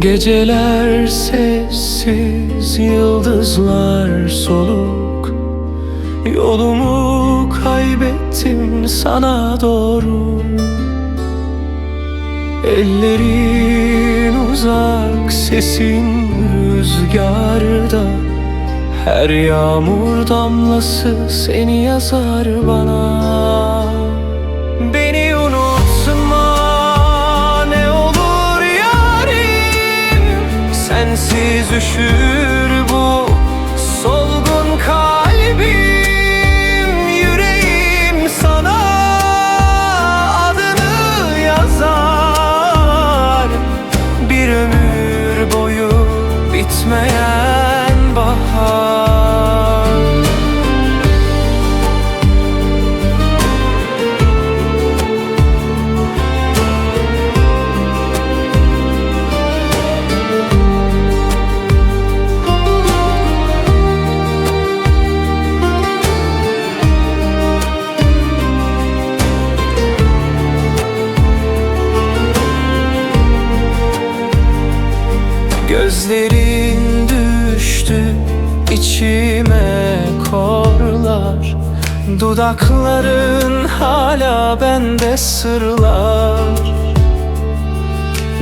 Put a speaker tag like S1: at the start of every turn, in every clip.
S1: Geceler sessiz, yıldızlar soluk. Yolumu kaybettim sana doğru. Ellerin uzak, sesin rüzgarda. Her yağmur damlası seni yazar bana Sensiz üşür bu solgun kalbim. Yüreğim sana adını yazar. Bir ömür boyu bitmeyen Gözlerin düştü içime korlar. Dudakların hala bende sırlar.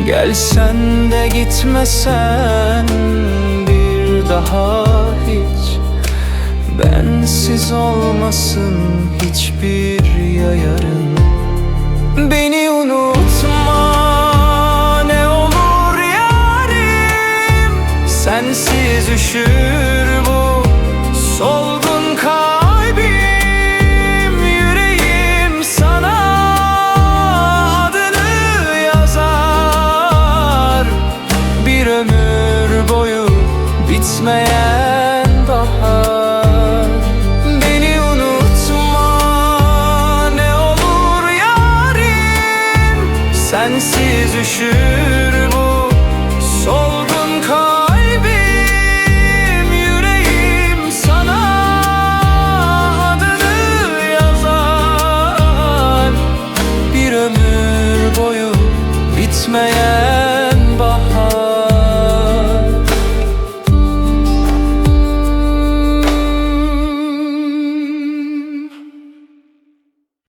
S1: Gelsen de gitmesen bir daha hiç. Bensiz olmasın hiçbir yarın Beni Sensiz üşür bu solgun kalbim. Yüreğim sana adını yazar. Bir ömür boyu bitmeyen bahar. Sensiz üşür bu solgun